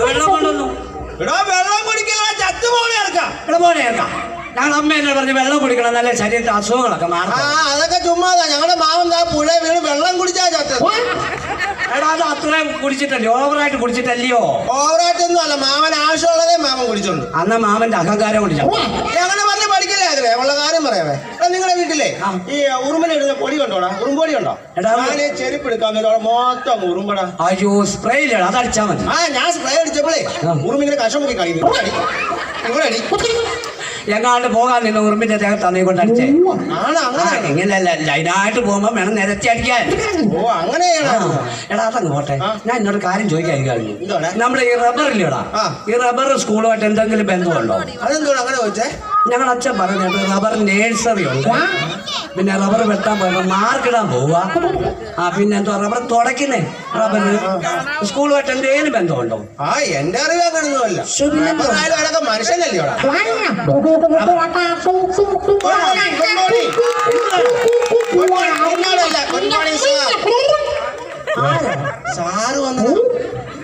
വെള്ളം കൊണ്ടുവന്നു എടാ വെള്ളം കുടിക്കല ചത്തുപോലെ ഇറക്കാം ഇവിടെ പോലെ കേൾക്കാം ഞങ്ങൾ അമ്മ എന്നെ പറഞ്ഞ് വെള്ളം കുടിക്കണം നല്ല ശരീരത്തെ അസുഖങ്ങളൊക്കെ ആ മാറണം അതൊക്കെ ചുമ്മാതാ. ഞങ്ങളുടെ മാമൻ ദാ പുഴ വീണ് വെള്ളം കുടിച്ചാ ചത്തത് എടാ അത് അത്രയും കുടിച്ചിട്ടല്ലേ? ഓവറായിട്ട് കുടിച്ചിട്ടല്ലയോ? ഓവറായിട്ടൊന്നും അല്ല. മാമൻ ആവശ്യമുള്ളതേ മാമൻ കുടിച്ചോണ്ട്. അന്ന മാമന്റെ അഹങ്കാരം കുടിച്ചു ഞങ്ങളെ പറഞ്ഞ് പഠിക്കില്ലേ അതിലെ ഉള്ള കാര്യം പറയാമേ. എടാ നിങ്ങളുടെ വീട്ടിലെ ഈ ഉറുമ്പിനെ ഇടുന്ന പൊടി കണ്ടോടാ? ഉറുമ്പൊടി ഉണ്ടോ? എടാ, ഞാൻ ചെരുപ്പ് എടുക്കാൻ വേണ്ടി മൊത്തം ഉറുമ്പടാ. അയ്യോ സ്പ്രേ ഇല്ലടാ അതടിച്ചാ മതി. ആ ഞാൻ സ്പ്രേ അടിച്ചപ്പോഴേ. ഉറുമ്പിങ്ങനെ കഷം മുക്കി അടി. ഇവിടെ അടി. എങ്ങാണ്ട് പോകാൻ നിന്ന് ഉറുമ്പിന്റെ ദേഹത്ത് അന്നേ കൊണ്ട് അടിച്ചേ. ഇങ്ങനെയല്ല ലൈനായിട്ട് പോകുമ്പോ വേണം നിരത്തി അടിക്കാൻ. ഓ അങ്ങനെയാണ്. എടാ അതങ്ങ് പോട്ടെ. ഞാൻ എന്നോട് കാര്യം ചോദിക്കാൻ കഴിഞ്ഞു? നമ്മുടെ ഈ റബ്ബറില്ലടാ ഈ റബ്ബർ സ്കൂളുമായിട്ട് എന്തെങ്കിലും ബന്ധമുണ്ടോ? അതെന്തോടാ അങ്ങനെ ചോദിച്ചേ? ഞങ്ങൾ അച്ഛൻ പറഞ്ഞു റബ്ബർ നേഴ്സറി ഉണ്ട് പിന്നെ റബ്ബർ വെട്ടാൻ പോയപ്പോ മാർക്കിടാൻ പോവാ ആ പിന്നെ എന്തോ റബ്ബർ തുടക്കുന്നേ റബ്ബർ. സ്കൂളുമായിട്ട് എന്തേലും ബന്ധമുണ്ടോ? ആ എന്റെ അറിവ് അങ്ങനൊന്നുമല്ല അതൊക്കെ മനുഷ്യനല്ലേ. സാറ് വന്നത്?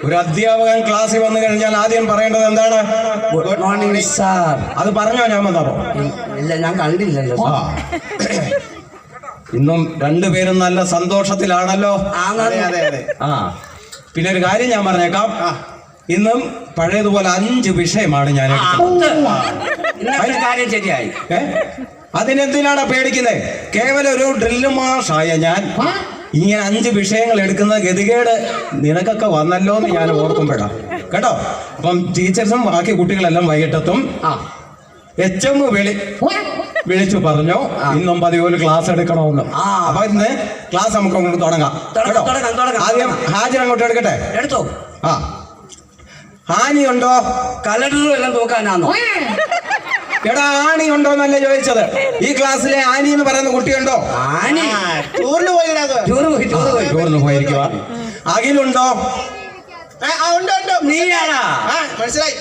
ഒരു അധ്യാപകൻ ക്ലാസ്സിൽ വന്നു കഴിഞ്ഞാൽ ആദ്യം പറയേണ്ടത് എന്താണ്? Good morning sir. അത് പറഞ്ഞോ ഞാൻ വന്നപ്പോ ഇല്ല ഞാൻ കണ്ടില്ലല്ലോ. ഇന്നും രണ്ടുപേരും നല്ല സന്തോഷത്തിലാണല്ലോ. അതെ അതെ അതെ. ആ. പിന്നെ ഒരു കാര്യം ഞാൻ പറഞ്ഞേക്കാം. ഇന്നും പഴയതുപോലെ അഞ്ച് വിഷയമാണ് ഞാൻ കാര്യം ശരിയായി? അതിനെന്തിനാണ് പേടിക്കുന്നത് കേവലം ഒരു ഡ്രില്ല് മാഷായ ഞാൻ. ഇങ്ങനെ അഞ്ച് വിഷയങ്ങൾ എടുക്കുന്ന ഗതികേട് നിനക്കൊക്കെ വന്നല്ലോ എന്ന് ഞാൻ ഓർക്കുമ്പോഴാണ് കേട്ടോ? അപ്പം ടീച്ചേഴ്സും ബാക്കി കുട്ടികളെല്ലാം വൈകിട്ടെത്തും ആ. എച്ച് എം വിളി വിളിച്ചു പറഞ്ഞു. ഇന്നും പതിപോലെ ക്ലാസ് എടുക്കണമെന്ന്. ആ. അപ്പൊ ഇന്ന് ക്ലാസ് നമുക്ക് അങ്ങോട്ട് തുടങ്ങാം. ആദ്യം ഹാജർ അങ്ങോട്ട് എടുക്കട്ടെ? എടുത്തോ? ആ. ആനിയുണ്ടോ കലണ്ടറും എല്ലാം നോക്കാനാണോ എടാ ആണി ഉണ്ടോ എന്നല്ലേ ചോദിച്ചത്? ഈ ക്ലാസ്സിലെ ആനി എന്ന് പറയുന്ന കുട്ടിയുണ്ടോ? ആനി ടൂറിന്. പോയി ടൂറിന് പോയി. ടൂറിന് പോയിരിക്കുക അഖിലുണ്ടോ? മനസ്സിലായി.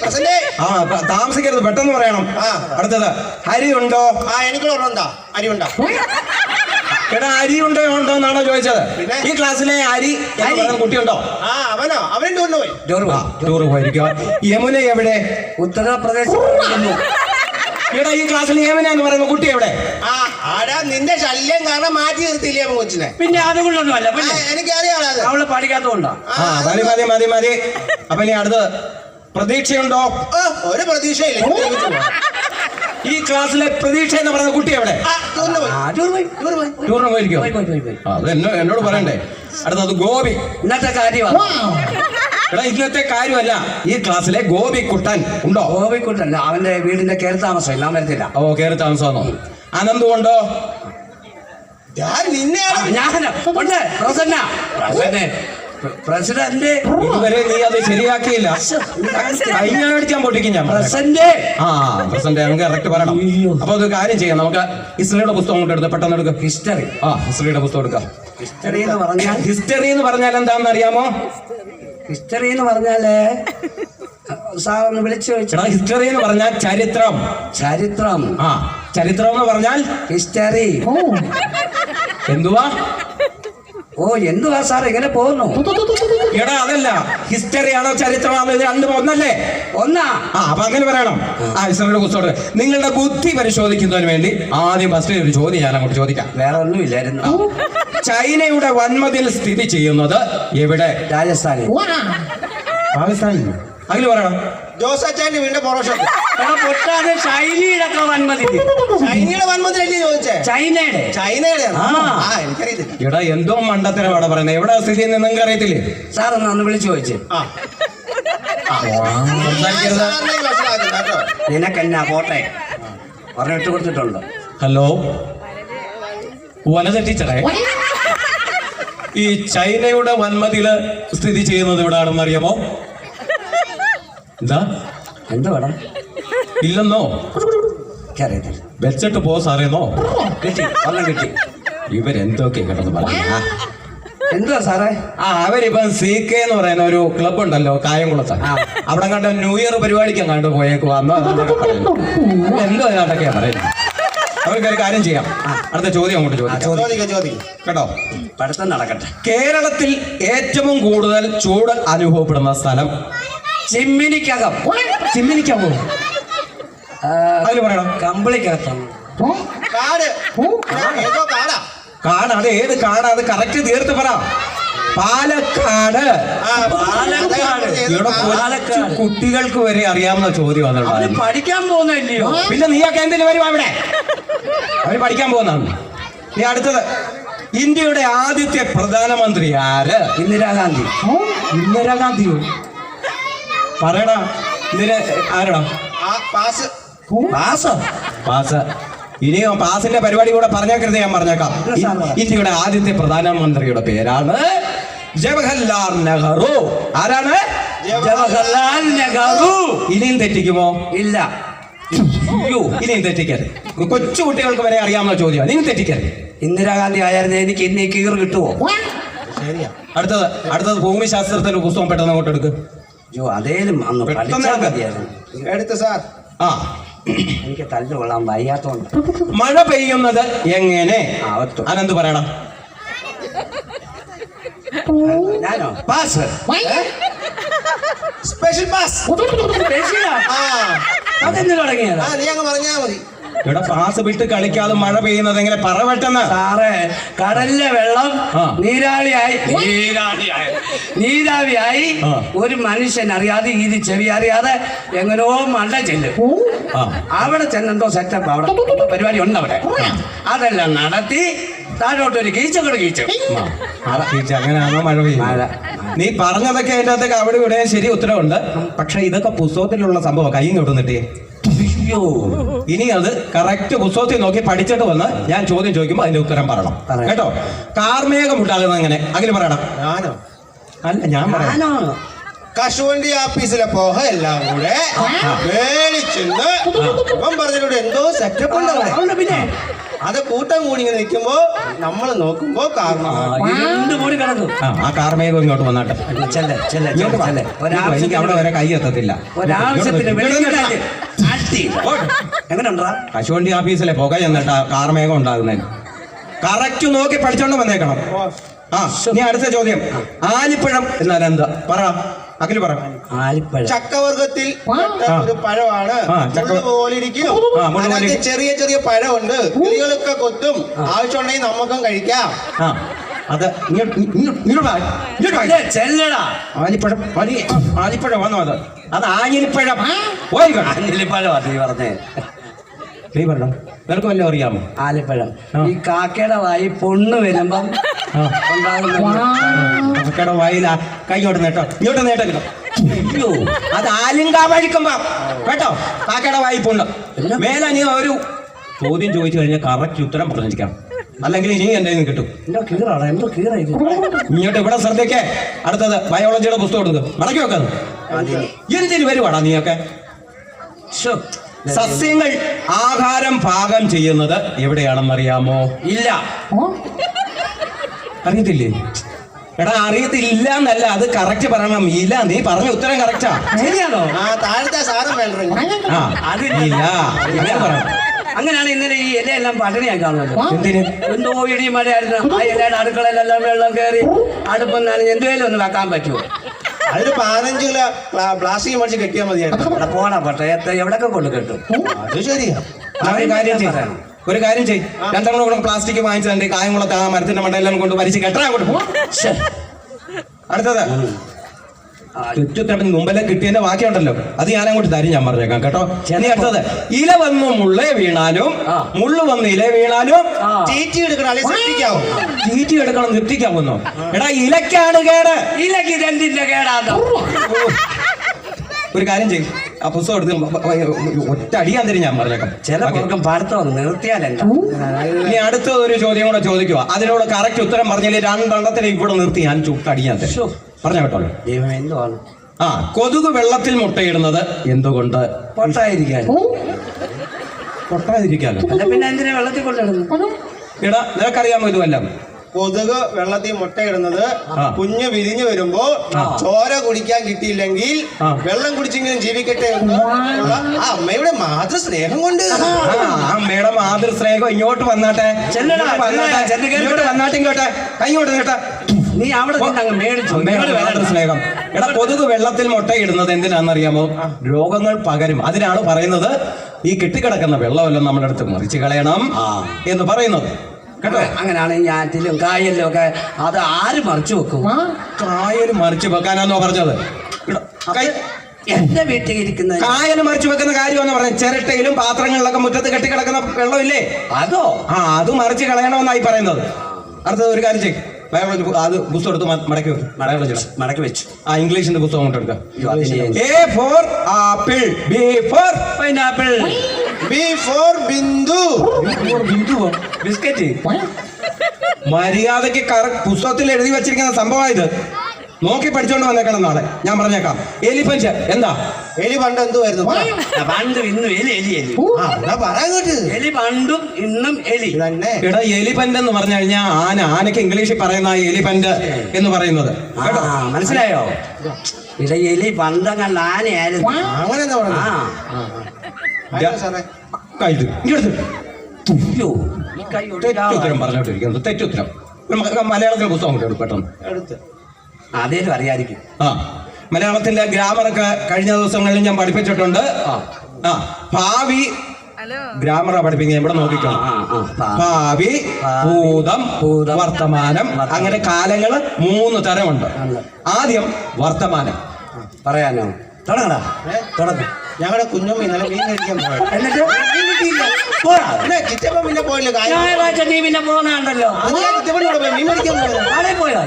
താമസിക്കരുത് പെട്ടെന്ന് പറയണം. ആ. അടുത്തത് അരി ഉണ്ടോ ആ എനിക്ക് ഉണ്ടോ അരി ഉണ്ടോ എടാ അരി ഉണ്ടോ ഉണ്ടോ എന്നാണോ ചോദിച്ചത്. ഈ ക്ലാസ്സിലെ അരി കുട്ടിയുണ്ടോ? ആ അവനോ? അവനെ ടൂറിന് പോയി? ടൂർ പോയി ടൂറ് പോയിരിക്കുക യമുന എവിടെ? ഉത്തർപ്രദേശ് എടാ ഈ ക്ലാസ്സിൽ ഏവനാന്ന് പറയുന്ന? കുട്ടി എവിടെ? ആ ആടാ നിന്റെ ശല്യം കാരണം മാറ്റി നിർത്തിയില്ലേ കൊച്ചിനെ പിന്നെ അതുകൊണ്ടൊന്നും അല്ല ആ, പിന്നെ എനിക്കറിയാം അത്. അവൾ പഠിക്കാത്തോണ്ടാ ആ മതി മതി മതി മതി. അപ്പൊ ഇനി അടുത്തത് പ്രതീക്ഷയുണ്ടോ? ഒരു പ്രതീക്ഷയില്ല. ഈ ക്ലാസ്സിലെ പ്രതീക്ഷ എന്ന് പറയുന്ന കുട്ടി എവിടെ? ആ, ടൂറിന് പോയി. ആ ടൂറ് പോയി. ടൂറ് പോയി. ടൂറിന് പോയിരിക്കോ പോയി പോയി പോയി പോയി. ആ, അത് എന്നോട് പറയണ്ടേ. അടുത്തത് ഗോപി. ഇന്നത്തെ കാര്യമാണ് ഇന്നത്തെ കാര്യമല്ല. ഈ ക്ലാസ്സിലെ ഗോപി കുട്ടൻ ഉണ്ടോ? ഗോപിക്കുട്ടൻ അവന്റെ വീടിന്റെ കയറി താമസം എല്ലാം വരത്തില്ല ഓ കയറി താമസമാണോ? അനന്തു ഉണ്ടോ ഞാൻ നിന്നെയാണ് ഞാൻ ഉണ്ട് പ്രസന്ന. പ്രസന്ന. പ്രസിഡന്റ്. ഇതുവരെ നീ അത് ശരിയാക്കിയില്ല. കഴിഞ്ഞ അടിച്ചാൻ പൊട്ടിക്കും ഞാൻ പ്രസന്റ്. ആ പ്രസന്റ് നമുക്ക് കറക്റ്റ് പറയണം. അപ്പൊ ഒരു കാര്യം ചെയ്യാം. നമുക്ക് ഹിസ്റ്ററിയുടെ പുസ്തകം കൊണ്ട് എടുത്ത് പെട്ടെന്ന് എടുക്കാം. ഹിസ്റ്ററി. ആ ഹിസ്റ്ററിയുടെ പുസ്തകം എടുക്കാം. ഹിസ്റ്ററി എന്ന് പറഞ്ഞാൽ ഹിസ്റ്ററി എന്ന് പറഞ്ഞാൽ എന്താണെന്ന് അറിയാമോ? ഹിസ്റ്ററി എന്ന് പറഞ്ഞാൽ സാർ ഒന്ന് വിളിച്ചു എടാ ഹിസ്റ്ററി എന്ന് പറഞ്ഞാൽ ചരിത്രം. ചരിത്രം. ആ ചരിത്രം എന്ന് പറഞ്ഞാൽ ഹിസ്റ്ററി എന്തുവാ? ഓ എന്തുവാ സാർ ഇങ്ങനെ പോകുന്നു. എടാ അതല്ല. ഹിസ്റ്ററി ആണോ ചരിത്രമാണോ ഇത് രണ്ടും ഒന്നല്ലേ? ഒന്നാ. ആ അപ്പൊ അങ്ങനെ പറയണം. ആ. ഹിസ്റ്ററിയുടെ കുറിച്ചോട് നിങ്ങളുടെ ബുദ്ധി പരിശോധിക്കുന്നതിന് വേണ്ടി ആദ്യം ഫസ്റ്റ് ഒരു ചോദ്യം ഞാൻ അങ്ങോട്ട് ചോദിക്കാം. വേറെ ഒന്നും ഇല്ലായിരുന്നു ചൈനയുടെ വന്മതിൽ സ്ഥിതി ചെയ്യുന്നത് എവിടെ? രാജസ്ഥാനിൽ. പാകിസ്ഥാനിൽ. അതിൽ പറയണം. ജോസ് അച്ചാന്റെ വീടിന്റെ പൊറോഷോട്ട് അത്ര വൻമതി ചൈനയുടെ വൻമതി അല്ലേ ചോദിച്ചേ? ചൈനയുടെ. ചൈനയുടെ. ആ. എനിക്കറിയത്തില്ല. എടാ എന്തോ മണ്ടത്തരമാണ് പറയുന്നത്. എവിടെ സ്ഥിതി എന്ന് നിങ്ങൾക്ക് അറിയത്തില്ലേ സാർ ഒന്ന് ഒന്ന് വിളിച്ചു ചോദിച്ചേ. നിനക്കെന്നാ പോട്ടെ? പറഞ്ഞിട്ട് കൊടുത്തിട്ടുണ്ട്. ഹലോ? വനത ടീച്ചറെ. ഈ ചൈനയുടെ വന്മതിൽ സ്ഥിതി ചെയ്യുന്നത് എവിടാണെന്ന് അറിയാമോ എന്താ? എന്ത് വേണം ഇല്ലെന്നോ? എനിക്കറിയത്തില്ല വെച്ചിട്ട് പോ സാറേന്നോ കിട്ടി ഇവരെന്തൊക്കെ കിടന്ന് പറയാ എന്താ സാറേ? ആ അവരിപ്പം സി കെ എന്ന് പറയുന്ന ഒരു ക്ലബ് ഉണ്ടല്ലോ കായംകുളത്ത്. അവിടെ കണ്ട ന്യൂ ഇയർ പരിപാടിക്ക് കണ്ടു പോയേക്ക് വന്നോ എന്തോ അതിനകത്തൊക്കെയാ പറയുന്നത്. അവർക്ക് ഒരു കാര്യം ചെയ്യാം. അടുത്ത ചോദ്യം അങ്ങോട്ട് ചോദിക്കാം. ചോദിക്കാം കേട്ടോ? പഠിത്തം നടക്കട്ടെ. കേരളത്തിൽ ഏറ്റവും കൂടുതൽ ചൂട് അനുഭവപ്പെടുന്ന സ്ഥലം ചിമ്മിനിക്കകം. പറയണം കമ്പിളിക്കകത്താണ് കാട്. ഏതോ കാടാ. കാട്. അത് ഏത് കാട്? അത് കറക്റ്റ് തീർത്ത് പറ. പാലക്കാട്. ആ, പാലക്കാട്. ഇവിടെ കുട്ടികൾക്ക് വരെ അറിയാവുന്ന ചോദ്യം അതാണ് പഠിക്കാൻ പോകുന്നില്ലയോ പിന്നെ നീയൊക്കെ എന്തിനു വരും അവിടെ അവർ പഠിക്കാൻ പോകുന്നതാണ്. നീ അടുത്തത്. ഇന്ത്യയുടെ ആദ്യത്തെ പ്രധാനമന്ത്രി ആര്? ഇന്ദിരാഗാന്ധി. ഇന്ദിരാഗാന്ധിയോ? പറയടാ. ഇന്ദിര ആരടാ? ആ, പാസ്. പാസോ. പാസ്. ഇനി പാസിന്റെ പരിപാടി കൂടെ പറഞ്ഞേക്കരുത് ഞാൻ പറഞ്ഞേക്കാം. ഇന്ത്യയുടെ ആദ്യത്തെ പ്രധാനമന്ത്രിയുടെ പേരാണ് ജവഹർലാൽ നെഹ്റു. ആരാണ്? ജവഹർലാൽ നെഹ്റു. ഇനിയും തെറ്റിക്കുമോ? ഇല്ല. അയ്യോ ഇനിയും തെറ്റിക്കരുത്. കൊച്ചു കുട്ടികൾക്ക് വരെ അറിയാവുന്ന ചോദ്യമാണ്. ഇനിയും തെറ്റിക്കരുത്. ഇന്ദിരാഗാന്ധി ആയിരുന്നു എനിക്ക് ഇന്ന് ഈ കീർ കിട്ടുമോ ശരിയാ. അടുത്തത് അടുത്തത് ഭൂമിശാസ്ത്രത്തിന്റെ പുസ്തകം പെട്ടെന്ന് അങ്ങോട്ട് എടുക്ക്. അയ്യോ അതേലും അന്ന് എടുത്ത് സാർ. ആ. എനിക്ക് തല്ല് കൊള്ളാൻ വയ്യാത്തോണ്ട്. മഴ പെയ്യുന്നത് എങ്ങനെ. അനന്ത് പറയണം. ഞാനോ? പാസ്. സ്പെഷ്യൽ പാസ് ആ. അതെന്ന് തുടങ്ങിയത്? ആ നീ അങ്ങ് പറഞ്ഞാ മതി. ഇവിടെ പാസ് വിട്ട് കളിക്കാതെ മഴ പെയ്യുന്നത് എങ്ങനെ? പറ പെട്ടെന്ന്. സാറേ കടലിലെ വെള്ളം നീരാളിയായി. നീരാളിയായി നീരാളിയായി. നീരാവിയായി. ഒരു മനുഷ്യൻ അറിയാതെ ഈ ചെവി അറിയാതെ എങ്ങനെയോ മഴ ചെല്ലും. അവിടെ ചെന്നെന്തോ സെറ്റപ്പ് അവിടെ. പരിപാടി ഉണ്ട് അവിടെ. അതെല്ലാം നടത്തി താഴോട്ട് ഒരു കീച്ചു. ആ, ടീച്ചർ, അങ്ങനെയാണോ മഴ മഴ. പെയ്യുന്നത്. നീ പറഞ്ഞതൊക്കെ അതിന്റെ അകത്തൊക്കെ അവിടെ ഇവിടെ ശരി ഉത്തരവുണ്ട്. പക്ഷെ ഇതൊക്കെ പുസ്തകത്തിലുള്ള സംഭവം കൈ കൊടുന്നിട്ടേ അയ്യോ. ഇനി അത് കറക്റ്റ് പുസ്തകത്തിൽ നോക്കി പഠിച്ചിട്ട് വന്ന് ഞാൻ ചോദ്യം ചോദിക്കുമ്പോൾ അതിന്റെ ഉത്തരം പറയണം. കേട്ടോ? കാർമേഘം ഉണ്ടാകുന്നത് അങ്ങനെ അങ്ങനെ പറയണം. ഞാനോ? അല്ല ഞാൻ പറയാം ഞാനോ? കശുവണ്ടി ആഫീസിലെ പോഹ എല്ലാം കൂടെ മേടിച്ചെന്ന് പറഞ്ഞിട്ടുണ്ട്. എന്തോ സെറ്റപ്പ് ഉണ്ട് പിന്നെ. അത് കൂട്ടം കൂടി ഇങ്ങനെ നിൽക്കുമ്പോ നമ്മൾ നോക്കുമ്പോ ആ, കാർമേഘം ഇങ്ങോട്ട് വന്നാട്ടെ. എനിക്ക് അവിടെ ഒരാവശ്യത്തിന് വരെ കൈ എത്തത്തില്ല. ഒരാവശ്യത്തിന് ഇങ്ങോട്ട് വെളിയിലാൽ വരൂ. അടി എങ്ങനെയുണ്ടാ കശുവണ്ടി ഓഫീസിലെ പുക ചെന്നിട്ടാ കാർമേഘം ഉണ്ടാകുന്നതിന് കറക്റ്റ് നോക്കി പഠിച്ചോണ്ട് വന്നേക്കണം. ആ നീ അടുത്ത ചോദ്യം. ആലിപ്പഴം എന്നാൽ എന്താ പറ അഖിൽ പറ. ആലിപ്പഴം. ചക്കവർഗത്തിൽ പെട്ട ഒരു പഴമാണ്. ആ, ചക്ക- മുള്ള് പോലിരിക്കും. ആ, മുള്ള് പോലെ അതിനകത്ത് ചെറിയ ചെറിയ പഴമുണ്ട്. കിളികളൊക്കെ കൊത്തും. ആവശ്യമുണ്ടെങ്കിൽ നമുക്കും കഴിക്കാം. ആ അത് ഇങ്ങോട്ട് ഇങ്ങോട്ട് ഇങ്ങോട്ട് വാ. ഇങ്ങോട്ട് വാ. ചെല്ലടാ. ആലിപ്പഴം ആലി ആലിപ്പഴം വന്നോ അത്? അത് ആഞ്ഞിലിപ്പഴം. ആഞ്ഞിലിപ്പഴം അത് ആലിപ്പഴം നീ പറഞ്ഞേ. നീ പറഞ്ഞു? നിനക്ക് വല്ലതും അറിയാമോ? ആലിപ്പഴം. ഈ കാക്കയുടെ വായി പൊണ്ണ് വരുമ്പം കാക്കയുടെ വായില. കൈയോട്ട് നേട്ടോ. ഇങ്ങോട്ട് നേട്ടോ അയ്യോ അത് ആലിങ്കാ വഴിക്കുമ്പോ. കേട്ടോ? കാക്കയുടെ വായി പൊണ്ണ്? മേലെ നീ ഒരു ചോദ്യം ചോദിച്ചു കഴിഞ്ഞാൽ കറക്റ്റ് ഉത്തരം പറഞ്ഞിരിക്കാം അല്ലെങ്കിൽ ഇനി എന്റെ നിന്ന് കിട്ടും ഇങ്ങോട്ട് ഇവിടെ ശ്രദ്ധിക്കേ. അടുത്തത് ബയോളജിയുടെ പുസ്തകം കൊടുക്കും മടക്കി വെക്കാത് എന്തിനു വരുവാടാ നീയൊക്കെ? ശ്ശോ. സസ്യങ്ങൾ ആഹാരം പാകം ചെയ്യുന്നത് എവിടെയാണെന്നറിയാമോ? ഇല്ല. അറിയത്തില്ലേ? എടാ അറിയത്തില്ല എന്നല്ല അത് കറക്റ്റ് പറയണം. ഇല്ല നീ പറഞ്ഞ ഉത്തരം കറക്റ്റാ ശരിയാണോ? താഴത്തെ സാധനം. ഇല്ല. അങ്ങനെയാണ് ഇന്നലെ ഈ ഇലയെല്ലാം പട്ടിണിയായി കാണുന്നത്. എന്തിന്? എന്തോ ഇടി മഴയായിരുന്നു. ആ ഇലയുടെ അടുക്കളയിലെല്ലാം വെള്ളം കയറി അടുപ്പം നനഞ്ഞ് എന്തെങ്കിലും ഒന്ന് വെക്കാൻ പറ്റുമോ? അതിന് പതിനഞ്ച് കിലോ പ്ലാ- പ്ലാസ്റ്റിക് മേടിച്ച് കെട്ടിയാൽ മതിയായിരുന്നു. അവിടെ പക്ഷേ എവിടൊക്കെ കൊണ്ട് കെട്ടും? അത് ശരിയാ. ഒരു കാര്യം ചെയ്യ്. ഒരു കാര്യം ചെയ് രണ്ടെണ്ണം കൂടെ പ്ലാസ്റ്റിക് വാങ്ങിച്ചതിന്റെ കായംകുളത്ത് ആ മരത്തിന്റെ മണ്ടെല്ലാം കൊണ്ട് വലിച്ച് കെട്ടാൻ അങ്ങോട്ട് പോ. ശ്ശെ. അടുത്തത്. ആ, ചുറ്റുത്തടം മുമ്പിലെ കിട്ടിയതിന്റെ ബാക്കിയുണ്ടല്ലോ. അത് ഞാൻ അങ്ങോട്ട് തരും ഞാൻ പറഞ്ഞേക്കാം കേട്ടോ. ഇനി അടുത്തത് ഇല വന്ന് മുള്ളേ വീണാലും. മുള്ളു വന്ന് ഇല വീണാലും തീറ്റി എടുക്കണം അല്ലെങ്കിൽ ശ്രദ്ധിക്കാവോ തീറ്റി എടുക്കണം നിർത്തിക്കാവുന്നോ? എടാ ഇലക്കാണ് കേട്. ഇലക്ക് രണ്ടിന്റെ ഒരു കാര്യം ചെയ്യും. ആ പുസ്തകം എടുത്ത് ഒറ്റ അടിയാൻ തരും ഞാൻ പറഞ്ഞേക്കാം. ചില ഓക്കേ. കുറുക്കം പാടത്തോ നിർത്തിയാലെന്താ ഇനി അടുത്ത ഒരു ചോദ്യം കൂടെ ചോദിക്കുക അതിനോട് കറക്റ്റ് ഉത്തരം പറഞ്ഞാൽ രണ്ടെണ്ണത്തിന് ഇവിടെ നിർത്തി ഞാൻ ചുട്ടടിയാൻ തരും. പറഞ്ഞ കേട്ടോളൂ. ദൈവം എന്തുവാണ്? ആ കൊതുക് വെള്ളത്തിൽ മുട്ടയിടുന്നത് എന്തുകൊണ്ട്? പൊട്ടായിരിക്കാൻ പൊട്ടാതിരിക്കാലോ അല്ല പിന്നെ എന്തിനാ വെള്ളത്തിൽ കൊണ്ടിടുന്നു എടാ നിനക്കറിയാമോ ഇതുവല്ല? കൊതുക് വെള്ളത്തിൽ മുട്ടയിടുന്നത് കുഞ്ഞ് വിരിഞ്ഞു വരുമ്പോ ചോര കുടിക്കാൻ കിട്ടിയില്ലെങ്കിൽ വെള്ളം കുടിച്ചെങ്കിലും ജീവിക്കട്ടെ എന്ന് ആ. അമ്മയുടെ മാതൃ സ്നേഹം കൊണ്ട് അമ്മയുടെ മാതൃസ്നേഹം ഇങ്ങോട്ട് വന്നാട്ടെ. വന്നാട്ടെ. ഇങ്ങോട്ട് വന്നാട്ടെ ഇങ്ങോട്ടെ. കൈ ഇങ്ങോട്ട് നീട്ടെ നീ അവിടെ അങ്ങ് മേടിച്ചോ വേറൊരു സ്നേഹം. എടാ കൊതുക് വെള്ളത്തിൽ മുട്ടയിടുന്നത് എന്തിനാണെന്നറിയാമോ? രോഗങ്ങൾ പകരും. അതിനാണ് പറയുന്നത് ഈ കെട്ടിക്കിടക്കുന്ന വെള്ളമെല്ലാം നമ്മുടെ അടുത്ത് മറിച്ച് കളയണം എന്ന് പറയുന്നത്. കേട്ടോ? അങ്ങനെയാണെങ്കിൽ ഞാറ്റിലും കായലിലും ഒക്കെ അത് ആര് മറിച്ചു വെക്കും? കായൽ മറിച്ചു വെക്കാനാന്നോ പറഞ്ഞത്? എന്റെ വീട്ടിൽ ഇരിക്കുന്ന കായൽ മറിച്ചു വെക്കുന്ന കാര്യമെന്ന് പറഞ്ഞത്? ചിരട്ടയിലും പാത്രങ്ങളിലൊക്കെ മുറ്റത്ത് കെട്ടിക്കിടക്കുന്ന വെള്ളമില്ലേ? അതോ? ആ അത് മറിച്ച് കളയണമെന്നായി പറയുന്നത്. അടുത്തത് ഒരു കാര്യം ചെയ്യും. ബയോളജി അത് പുസ്തകം എടുത്ത് മടക്കി മടക്കി മടക്കി വെച്ചു. ആ ഇംഗ്ലീഷിന്റെ പുസ്തകം കൊണ്ട് എടുക്കുക A for apple B for pineapple B for Bindu. Bindu biscuit. കറ പുസ്തകത്തിൽ എഴുതി വെച്ചിരിക്കുന്ന സംഭവം ഇത്. നോക്കി പഠിച്ചോണ്ട് വന്നേക്കണം നാളെ. ഞാൻ പറഞ്ഞേക്കാം. എലിഫന്റ് എന്താ? എലി പണ്ട് എന്തുമായിരുന്നു പണ്ട് ഇന്നും എലി എലി എലി. കേട്ട് എലി പണ്ടും ഇന്നും എലി. തന്നെ ഇവിടെ എലിഫന്റ് എന്ന് പറഞ്ഞു കഴിഞ്ഞാൽ ആന ആനക്ക് ഇംഗ്ലീഷിൽ പറയുന്ന എലിപ്പന്റ് എന്ന് പറയുന്നത്. കേട്ടോ? മനസ്സിലായോ? ഇവിടെ എലി പണ്ടങ്ങൾ ആനയായിരുന്നു. അങ്ങനെ എന്താ പറഞ്ഞു തെറ്റുത്തരം ഒടിയാ. പറഞ്ഞോണ്ടിരിക്കുന്നത് തെറ്റുത്തരം മലയാളത്തിലെ പുസ്തകം കൊണ്ട് പെട്ടെന്ന്. എടുത്ത്. അതേലും അറിയാതിരിക്കും ആ മലയാളത്തിന്റെ ഗ്രാമറൊക്കെ കഴിഞ്ഞ ദിവസങ്ങളിൽ ഞാൻ പഠിപ്പിച്ചിട്ടുണ്ട്. ആ. ആ ഭാവി ഗ്രാമറ പഠിപ്പിക്കുന്നത് ഇവിടെ നോക്കിക്കണം ആ. ഭാവി. ഭൂതം ഭൂത വർത്തമാനം. അങ്ങനെ കാലങ്ങൾ മൂന്ന് തരമുണ്ട്. ആദ്യം വർത്തമാനം. പറയാനോ? തുടങ്ങടാ? തുടങ്ങും. ഞങ്ങളുടെ കുഞ്ഞും ഇന്നലെ മീൻ കഴിക്കാൻ പോയത് എന്നിട്ട്? പോടാ. പിന്നെ ചിറ്റപ്പൻ പിന്നെ പോയില്ല ഞായറാഴ്ച നീ പിന്നെ പോകുന്നുണ്ടല്ലോ മീൻ നാളെ പോയോ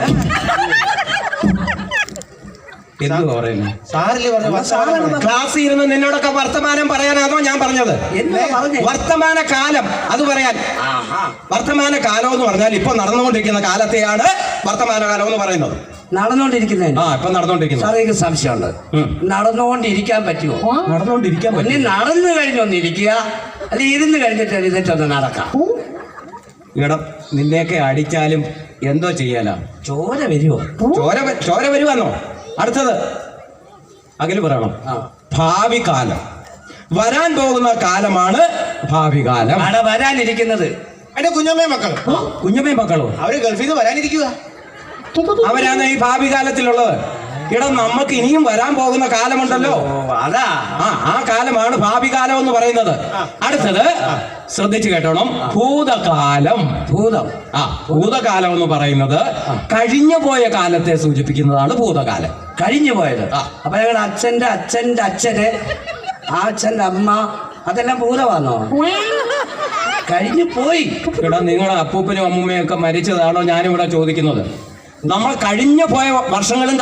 ഇരുന്ന് നിന്നോടൊക്കെ വർത്തമാനം പറയാനാണോ ഞാൻ പറഞ്ഞത്? എന്താ പറഞ്ഞേ? വർത്തമാന കാലം അത് പറയാൻ. ആഹാ. വർത്തമാന കാലം എന്ന് പറഞ്ഞാൽ ഇപ്പൊ നടന്നുകൊണ്ടിരിക്കുന്ന കാലത്തെയാണ് വർത്തമാന കാലം എന്ന് പറയുന്നത്. നടന്നുകൊണ്ടിരിക്കുന്നതിന്? ആ ഇപ്പൊ നടന്നുകൊണ്ടിരിക്കുന്നു. സാറേ എനിക്ക് സംശയമുണ്ട്. നടന്നുകൊണ്ടിരിക്കാൻ പറ്റുമോ? നടന്നുകൊണ്ടിരിക്കാൻ പറ്റും നടന്നു കഴിഞ്ഞൊന്നിരിക്കുക അല്ലെ ഇരുന്ന് കഴിഞ്ഞിട്ട് എഴുന്നേറ്റൊന്ന് നടക്കാം. ഇടം നിന്നെയൊക്കെ അടിച്ചാലും എന്തോ ചെയ്യാനാ ചോര വരുമോ ചോര വ- ചോര വരുവാന്നോ? അടുത്തത്. അഖിൽ പറയണം. ആ. ഭാവി കാലം വരാൻ പോകുന്ന കാലമാണ് ഭാവി കാലം ആണ് വരാനിരിക്കുന്നത്? എന്റെ കുഞ്ഞമ്മയും മക്കൾ കുഞ്ഞമ്മേ മക്കളോ. അവർ ഗൾഫിൽ നിന്ന് വരാനിരിക്കുക അവരാണ് ഈ ഭാവി കാലത്തിലുള്ളത് ഇടം നമുക്ക് ഇനിയും വരാൻ പോകുന്ന കാലമുണ്ടല്ലോ. അതാ. ആ ആ കാലമാണ് ഭാവി കാലം എന്ന് പറയുന്നത് അടുത്തത് ശ്രദ്ധിച്ചു കേട്ടോണം. ഭൂതകാലം. ഭൂതം. ആ ഭൂതകാലം എന്ന് പറയുന്നത് കഴിഞ്ഞു പോയ കാലത്തെ സൂചിപ്പിക്കുന്നതാണ് ഭൂതകാലം. കഴിഞ്ഞു പോയത് അപ്പൊ ഞങ്ങളുടെ അച്ഛന്റെ അച്ഛന്റെ അച്ഛന് ആ അച്ഛന്റെ അമ്മ അതെല്ലാം ഭൂതമാണോ കഴിഞ്ഞു പോയി ഇവിടെ നിങ്ങളുടെ അപ്പൂപ്പനും അമ്മൂമ്മയും ഒക്കെ മരിച്ചതാണോ ഞാനിവിടെ ചോദിക്കുന്നത്. നമ്മൾ കഴിഞ്ഞു പോയ വർഷങ്ങളും